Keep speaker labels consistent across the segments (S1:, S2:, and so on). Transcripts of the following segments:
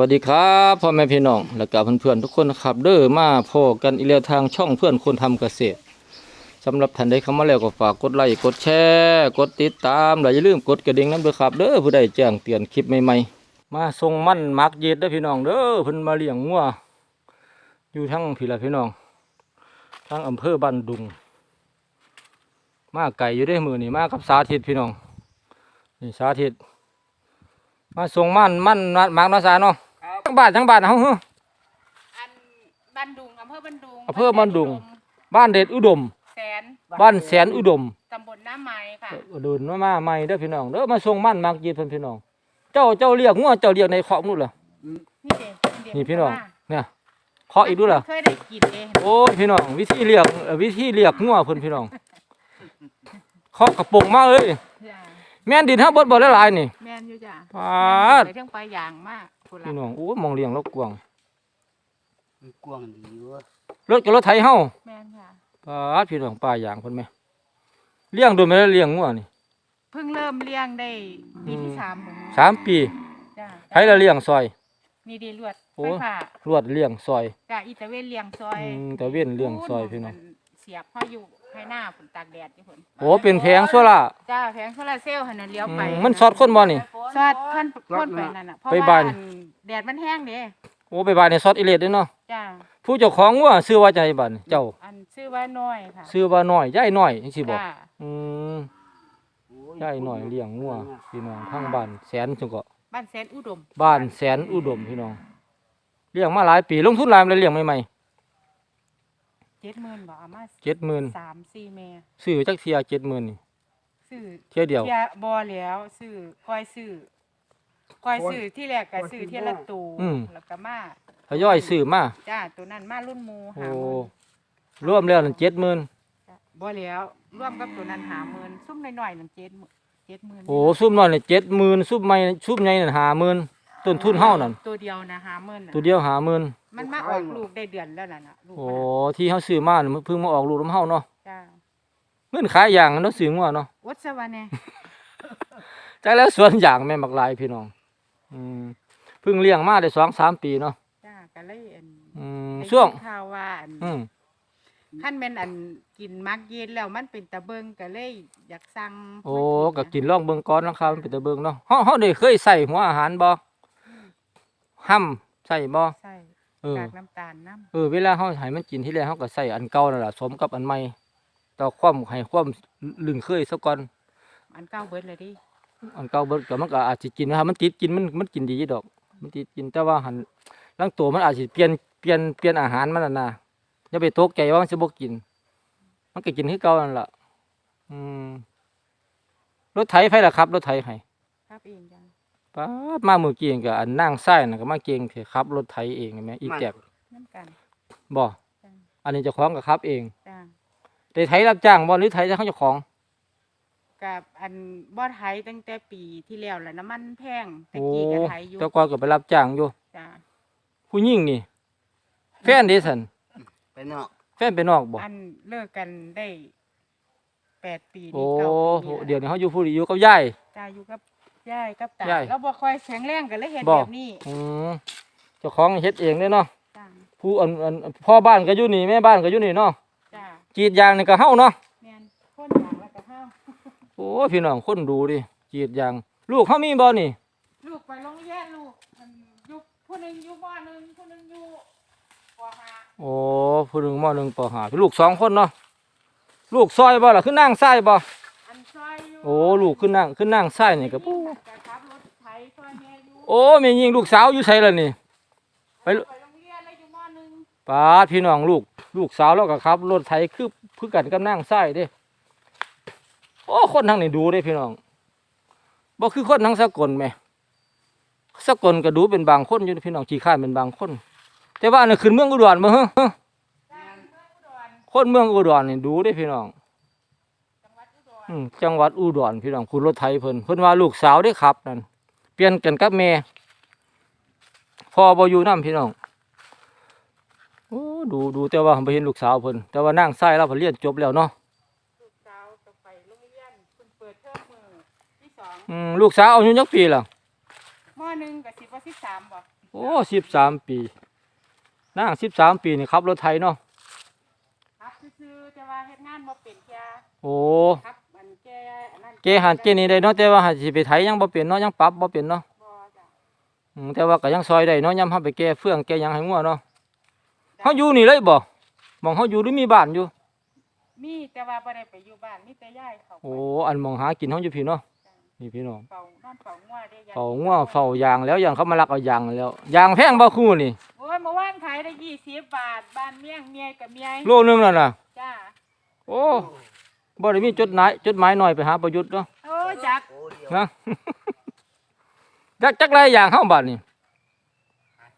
S1: วัสดีครับพ่อแม่พี่น้องและกับเพื่อนๆทุกคนนะครับเด้อมาพอกันอีกแล้วทางช่องเพื่อนคนทำเกษตรสำหรับท่านใดเข้ามาแล้วก็ฝากกดไลค์กดแชร์กดติดตามและอย่าลืมกดกระดิ่งนั้นด้วยครับเด้อผู้ใดแจ้งเตือนคลิปใหม่ๆมาส่งมั่นมักเย็ดเด้อพี่น้องเด้อเพิ่นมาเลี้ยงงัวอยู่ทั้งพี่ละพี่น้องทั้งอำเภอบ้านดุง มาไก่อยู่ได้มือนี่มากับสาธิตพี่น้องนี่สาธิต มาส่งมันมันมักเนาะสาเนาะทั้งบ้านทั้งบ้านเฮาเฮ้อ
S2: อันบ้านดุงอำเภอบ้านดุง
S1: อำเภอบ้านดุง บ้านเด็ดอุดม
S2: แสน
S1: บ้านแสนอุดม
S2: ตำบลน้ำไม้ค่ะ
S1: เดินมามาใหม่เด้อพี่น้องเด้อมาส่งมันมักยีดเพิ่นพี่น้อง เจ้าเจ้าเรียกงัวเจ้าเรียกในขอบนู่นล่ะ
S2: นี่เด็ก
S1: นี่พี่น้องเนี่ยเคาะอีกดูล่ะ
S2: เคยได้กินเอง
S1: โอ้ยพี่น้อง วิธีเรียกเอ่อวิธีเรียกงัวเพิ่นพี่น้องเคาะกระโปรงมาเลย
S2: จ้ะ
S1: แม่นดินเฮาเบิดบ่หลายๆนี่
S2: แมนอยู่จ้ะ
S1: ปาด
S2: ไปเรื่องปลายางมากคุณล่ะ
S1: พี่น้องโอ้ยมองเลี้ยงรถกวาง
S3: มันกว้างดีเวะ
S1: รถกับรถไถเฮา
S2: แมนค่ะ
S1: ปาดพี่น้องป่าอย่างเพิ่นแม่เลี้ยงโดยไม่ได้เลี้ยงงัวนี่
S2: เพิ่งเริ่มเลี้ยงได้ปีที่สามหมู
S1: สามปี
S2: จ้ะ
S1: ไผละเลี้ยงซอย
S2: นี่ดีลวด
S1: โอ้
S2: ไฟฟ้าร
S1: วดเลี้ยงซอย
S2: จ้ะอีตะเวนเลี้ยงซอย
S1: อืมแต่เว้นเลี้ยงซอยพี่น้อง
S2: มัเสียบพ่ออยู่ ให้หน้าฝนตากแดดที่ฝน
S1: โอ้เป็นแพงโซล่า
S2: จ้าแผงโซลาร์เซลล์หันนะเลี้ยวไป
S1: อืมมันสอดคนบ่นี่
S2: สอดพันพ่นไปนั่นน่ะเพราะ
S1: ไป
S2: ว่า
S1: บ้าน
S2: อันแดดมันแห้งเด้
S1: โอ้ไปบ้านนี่ซอดอิเลดเด้อเนาะ
S2: จ้า
S1: ผู้เจ้าของงัวชื่อว่าจังไดบัดนี่เจ้า
S2: อันชื่อว่าน้อยค่ะ
S1: ชื่อว่าน้อยยายน้อยจังซี่บ่
S2: จ้า
S1: อืมยายน้อยเลี้ยงงัวพี่น้องทางบ้านแสนจังก็
S2: บ้านแสนอุดม
S1: บ้านแสนอุดมพี่น้องเลี้ยงมาหลายปีลงทุนหลายมันเลยเลี้ยงใหม่
S2: เจ็ดหมื่นบอกเอามา
S1: ๆ70,000
S2: สามสี่เมตร
S1: ซื้อจักเที่ย70,000นี่
S2: ซื้อ
S1: เที่ยเดียว
S2: เทียบอแล้วซื้อก้อยซื้อก้อยซื้อที่แรกก็ซื้อเทียละตู
S1: อืม
S2: แล้วก็มา
S1: ทยอยซื้อมา
S2: จ้าตัวนั้นมารุ่นหมู
S1: โอ้
S2: หาหมื่น
S1: รวมแล้วนั่น70,000
S2: จ้ะบ่แล้วร่วมกับตัวนั้นหาหมื่นซุ่มน้อยๆนั่นเจ็ดหมื่นเจ็ดหมื่น
S1: โอ้ซุ่มน้อยนี่70,000ซุ่มใหม่ซุ่มใหญ่นั่น50,000ต้นทุนเฮานั่น
S2: ตัวเดียวนะหาหมื่นน่ะ
S1: ตัวเดียวหาหมื่น
S2: มันมาออกลูกได้เดือนแล้วล่ะนะลูก
S1: โอ้
S2: มันน่ะ
S1: ที่เขาซื้อมาน่ะมันเพิ่งมาออกลูกน้ำเฮาเนาะ
S2: จ้า
S1: เงินขายอย่างเนาะซื้องัวเนาะ
S2: วัดสวรรค์เนี่ย
S1: แต่แล้วสวนอย่างแม่นบักหลายพี่น้องอืมเพิ่งเลี้ยงมาได้สองสามปีเนาะ
S2: จ้าก็เลยอัน
S1: อืม
S2: ได้ยิน
S1: ช่วง
S2: ข่าวว่าอัน
S1: อืม
S2: ขั้นแม่นอันกินมักเย็นแล้วมันเป็นตะเบิงก็เลยอยากสั่ง
S1: โอ้
S2: มา
S1: ก็ะกินล่องเบิ่งก่อนนะครับมันเป็นตะเบิ่งเนาะเฮาเฮาได้เคยใส่หัวอาหารบ่ห้ำใส่บ่
S2: ใส่
S1: เออ กา
S2: กน้ำตาลน้
S1: เออเวลาเฮาให้มันกินที่แรกเฮาก็ใส่อันเก่านั่นล่ะสมกับอันใหม่ต่อความให้ความลึงเคยซะก่อนำ
S2: อันเก้าเบิดเลยดิ
S1: อันเก่าเบิดก็มันก็อาจสิกินนะครับมันติดกินมันมันกินดีอยู่ดอก มันติดกินแต่ว่าหันลางตัวมันอาจสิเปลี่ยนเปลี่ยนเปลี่ยนอาหารมันน่ะนะอย่าไปตกใจว่ามันสิบ่กิน มันก็กินคือเก่านั่นล่ะอืมรถไถไผล่ะครับ รถไถให้
S2: ครับเองจ้า
S1: ป๊าดมามื้อกี้ก็อันนั่งซ้ายน่ะก็มาเก่งเถอะครับรถไถเองเห็นไหมอีแกก
S2: น้ำกัน
S1: บ่
S2: จ้า
S1: อันนี้เจ้าของก็ครับเอง
S2: จ้า
S1: ได้ไถรับจ้างบ่หรือไถเจ้าของเจ้าของ
S2: กับอันบ่ไทยตั้งแต่ปีที่แล้วแหละน้ำมันแพงแต่
S1: โอ้
S2: กี้ก็ไทยอยู่
S1: เจ้าก่อนก็ไปรับจ้างอยู่
S2: จ้า
S1: ผู้หญิงนี่ แฟนเด้ซั่น
S3: ไปนอก
S1: แฟนไปนอกบ่
S2: อันเลิกกันได้แปดปี
S1: โอ้
S2: นี่เก้า
S1: โห
S2: ปี
S1: เดี๋ยว
S2: แล้ว
S1: นี้เขาอยู่ผู้เดียวอยู่กับยาย
S2: จ้าอยู่กับ ยายกับตา
S1: ย่าย
S2: แล้วบ่ค่อยแข็งแรงกันเลยเห็น
S1: บ่
S2: แบบนี้
S1: อืมเจ้าของเฮ็ดเองเด้เนาะ
S2: จ้า
S1: ผู้อันอันพ่อบ้านก็อยู่นี่แม่บ้านก็อยู่นี่เนาะ
S2: จ้าก
S1: รีดยางนี่ก็เฮาเนาะ
S2: แม่นคนอยากแล้วก็ห้าม
S1: โอ้พี่น้องคนดูดิกรีดยาง ลูกเฮามีบ่นี่
S2: ลูกไปโรงเรียนลูกมันอยู่ผู้หนึงอยู่มหนึ่งผู้หนึงอยู่ปห้า
S1: โอ้ผู้หนึงมหนึ่งปห้าลูกสองคนเนาะลูกซอยบ่ล่ะขึ้นนั่งซ้ายบ่
S2: อันซอยอยู่
S1: โอ้ลูกขึ้นนั่งขึ้นนั่งซ้ายนี่ก็
S2: ปู
S1: ปู้
S2: ขับรถไถซอยแม่อยู่
S1: โอ้แม่ยิงลูกสาวอยู่ไสล่ะนี่ ไป
S2: ไปโรงเรียนแล้วอยู่มหนึ่ง
S1: ป้าดพี่น้องลูก ลูกสาวแล้วก็ครับรถไถคือคือกันกับนั่งซ้ายเด้ โอ้คนทางนี้ดูเด้พี่น้องบ่คือคนทางสกลแหม่สกลก็ดูเป็นบางคนอยู่เด้พี่น้องขี้ข้านเป็นบางคน แต่ว่าอันนี่ขึ้นเมืองอุดรบ่ฮะ
S2: จ้าเมืองอุดร
S1: คนเมืองอุดรนี่ดูเด้พี่น้อง
S2: จังหวัดอุดร
S1: อืม จังหวัดอุดรพี่น้องคุณรถไถเพิ่นเพิ่นว่าลูกสาวได้ขับนั่นเปลี่ยนกันกับแม่พ่อบ่อยู่นํพี่น้องโอ้ดูดูแต่ว่าบ่เห็นลูกสาวเพิ่นแต่ว่านั่งไส้เราเพิ่นเรียนจบแล้วเนาะ
S2: ลูกสาวก็ไปโรงเรียนเพิ่นเปิดเทอมมือที่สอง
S1: อืมลูกสาวอายุจักปีล่ะ
S2: มหนึ่งกับสิบว่าสิบสามบ่
S1: โอ้สิบสามปีนางสิบสามปีนี่ขับรถไทยเนาะ
S2: ครับซื่อๆแต่ว่าเฮ็ดงานบ่เป็นแค่
S1: โอ้
S2: ครับมัน แกอันนั้น
S1: เกหันเกนี่ได้เนาะแต่ว่าหันสิไปไทยยังบ่เป็นเนาะยังปรับบ่เป็นเนาะ
S2: บ่จ้ะ
S1: อืมแต่ว่าก็ยังซอยได้เนาะยามเฮาไปแก้เฟืองแก้หยังให้งัวเนาะเฮาอยู่นี่เลยบ่หมองเฮาอยู่หรือมีบ้านอยู่
S2: มีแต่ว่าบ่ได้ไปอยู่บ้านมีแต่ย้ายเขาไป
S1: โอ้อันหมองหากินเฮาอยู่พี่เนาะ
S2: จ้ะ
S1: นี่พี่น้อง
S2: เฝ้านอนเฝ้างัวได้ย
S1: เฝ้างัวเฝ้ายางแล้วยางเขามาลักเอายางแล้วยางแพงบ่คู่นี่
S2: โอ้ยเมื่อวานขายได้ยี่สิบบาทบ้านเมี่ยงเมียกับเมีย
S1: โลนึงนั่นน่ะ
S2: จ้า
S1: โอ้ บ่ได้มีจดหมายจดหมายหน่อยไปหาประยุทธ์เนาะ
S2: โอ้ยจัก
S3: โอ้เดียว
S1: นะ จักจักไรอย่างเฮาบัดนี่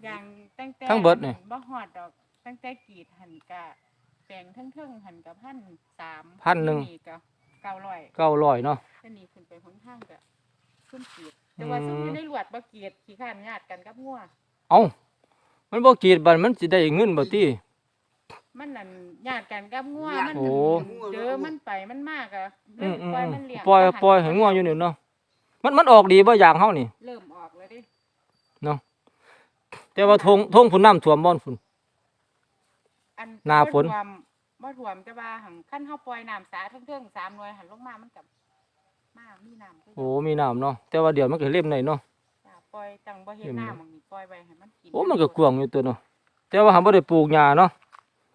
S2: อย่างตั้งแต่
S1: ทั้งเบิดนี่
S2: บ่ฮอดดอก ตั้งแต่กรีดหันกะแปลงทั้งเทิงหันกับพันสาม
S1: พันหนึ่ง
S2: นี่ก็เก้าร้อย
S1: 900เนาะ
S2: เส้นนี้ขึ้นไปหนทางกะซุ่มกรีดแต่ว่าซุ่ม
S1: อืม
S2: อยู่ในหลวดบ่กรีดขี้ข้านญาติกันกับงัว
S1: เอ้า มันบ่กรีดบัดมันสิได้เงินบ่ติ
S2: มันนั่นญาติกันกับงัวมัน
S1: โอ้
S2: เจอมันไปมันมากอะ
S1: อื
S2: เริ่
S1: ม
S2: ม
S1: อืม
S2: ปล่อย
S1: อืม
S2: มันเลี้ยง
S1: ปล่อย
S2: ทหาร
S1: ปล่อยให้งัวอยู่นี่เนาะมันมันออกดีบ่อย่างเฮานี่
S2: เริ่มออกแล้วดิ
S1: แต่ว่าทงทงพุ่นน้ำท่วมบ่อนพุ่น
S2: อัน
S1: หน้าฝน
S2: บ่ท่วมบ่ท่วมแต่ว่าหังคันเฮาปล่อยน้ำสาเทิงๆสามหน่วยหันลงมามันกับมามีน้ำคือ
S1: โอ้มีน้ำเนาะแต่ว่าเดี๋ยวมันก็เล่มได้เนาะ
S2: จ้ะปล่อยจังบ่เฮ็ด
S1: เห็นไหม
S2: น้ำมันนี่ปล่อยไว้ให้มันกิน
S1: โอ้มันก็กว้างอยู่ตัวเนาะแต่ว่าหันบ่ได้ปลูกหญ้าเนาะ
S2: ป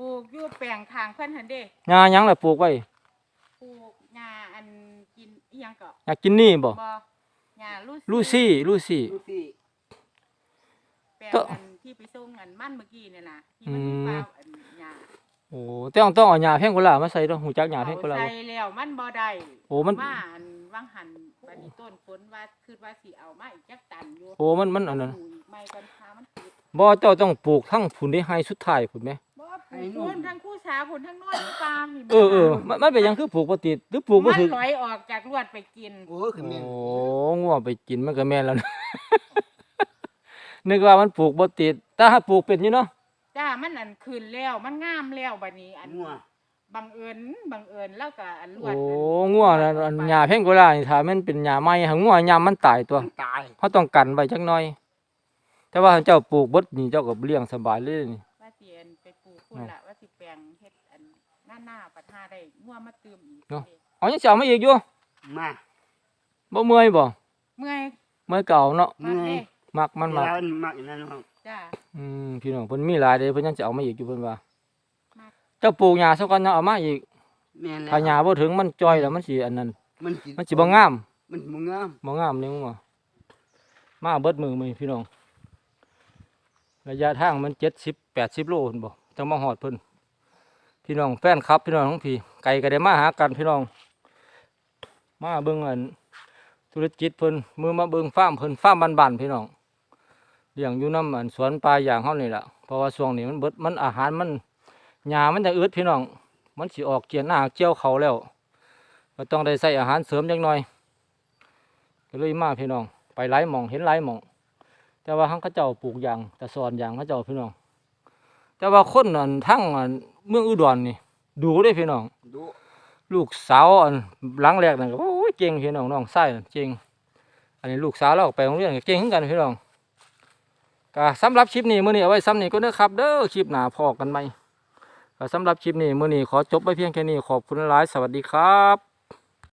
S2: ลูกอยู่แปลงข้างเพิ่นหั่นเด้
S1: หญ้าหยังล่ะปลูกไว้
S2: ปลูกหญ้าอันกินอีหยังก็
S1: หญ้ากินนี่บ่
S2: บ่หญ้าลู
S1: ลูซี่ลูซี่
S3: ดูสิ
S2: แปลง
S1: ก็
S2: อันที่ไปส่งอันมันเมื่อกี้เนี่ยน่ะที่มันอยู่
S1: อืม
S2: เปล่าอันหญ้า
S1: โอ้แต่ต้องต้องเอาหญ้าแพงกว่าล่ะมาใส่เนาะหูจักหญ้าแพงกว่าล่ะ
S2: เอา
S1: บ่
S2: ใส่แล้วมันบ่ได้
S1: โอ้มัน
S2: มาอันวางหันบัดนี้ต้นฝนว่าคิดว่าสิเอามาอีกจักตันอยู่
S1: โอ้มันมันอันนั้น
S2: ปลูกอีกไม่กันพามันติด
S1: บ่เจ้าต้องปลูกทั้งพุ่นได้ให้สุดท้ายพุ่นแหม
S2: บ่ปลูกพุ่นทั้งคู่สาวพุ่นทั้งน้อยปาล์มนี่
S1: เออเออมันมันเป็นหยังคือปลูกบ่ติดหรือปลูกบ่
S2: มัน
S1: ถึก
S2: ลอยออกจากลวดไปกิน
S3: โอ้คือ
S1: โอ้
S3: แม่น
S1: งัวไปกินมันก็แม่นแล้วนะ นึกว่ามันปลูกบ่ติดแต่ถ้าปลูกเป็นอยู่เนาะ
S2: จ้ามันอันคืนแล้วมันงามแล้วบัดนี้ อัน
S3: งัว
S2: บังเอิญบังเอิญแล้วก็อันลว
S1: โอ้
S2: ด
S1: งัวน่ะอันหญ้าแพงกว่าล่ะนี่ถ้ามันเป็นหญ้าใหม่หางัวยามมันตายตัว
S3: มันตาย
S1: เขาต้องกันไว้จักหน่อย แต่ว่าเจ้าปลูกเบิดนี่เจ้าก็เลี้ยงสบายเลยนี่
S2: ว่า สิอันไปปลูกพุ่นละว่าสิแปลงเฮ็ดอันหน้าหน้าปัดหาได้งัวมาเติมอีก
S1: เอายังสิเอามาอีกอยู่
S3: มา
S1: บ่เมื่อยบ่
S2: เมื่อย
S1: เมื่อยเก่าเนาะ
S3: เมื่อย
S1: มักมันมัก
S3: แล้วมักอย่างนั้นครับ
S2: จ้า
S1: อืมพี่น้องเพิ่นมีหลายเด้เพิ่นยังสิเอามาอีกอยู่เพิ่นว่า
S2: มัก
S1: เจ้าปลูกหญ้าซะก่อนเนาะเอามาอีก
S3: แม่นแล้ว
S1: ถ้าหญ้าบ่ถึงมันจ้อยแล้วมันสิอันนั้น
S3: มันสิ
S1: มันสิบ่งาม
S3: มันบ่งาม
S1: บ่งามนี่มึงว่ามาเบิดมือมื้อนี้พี่น้อง ระยะทางมัน70 80โลพุ่นบ่จังมาฮอดเพิ่นพี่น้องแฟนคลับพี่น้องทั้งพี่ไก่ก็ได้มาหากันพี่น้อง มาเบิ่งอันธุรกิจเพิ่นมือมาเบิ่งฟ้ามเพิ่นฟ้าร์มบ้านๆพี่น้องเลี้ยงอยู่น้ำอันสวนปลาอย่างเฮานี่แหละเพราะว่าช่วงนี้มันเบิดมันอาหารมันหญ้ามันจะอึดพี่น้อง มันสิออกเกียนหน้าเกี่ยวเขาแล้วก็ต้องได้ใส่อาหารเสริมจักหน่อยก็เลยมาพี่น้อง ไปหลายหมองเห็นหลายหมอง แต่ว่าทั้งเขาเจ้าปลูกยางแต่สอนยางเขาเจ้าพี่น้อง แต่ว่าคนอันทั้งอันเมืองอุดรนี่ ดูได้พี่น้อง
S3: ดู
S1: ลูกสาวอันหลังแรกนั่นก็โอ้ยเก่งพี่น้องน้องไส้นั่นเก่งอันนี้ลูกสาวเราก็ไปโรงเรียนก็เก่งเหมือนกันพี่น้องก็สำหรับคลิปนี้มื้อนี้เอาไว้ซ้ำนี้ก็เด้อครับเด้อคลิปหน้าพอกันไหมก็สำหรับคลิปนี้มื้อนี้ขอจบไว้เพียงแค่นี้ขอบคุณหลายสวัสดีครับ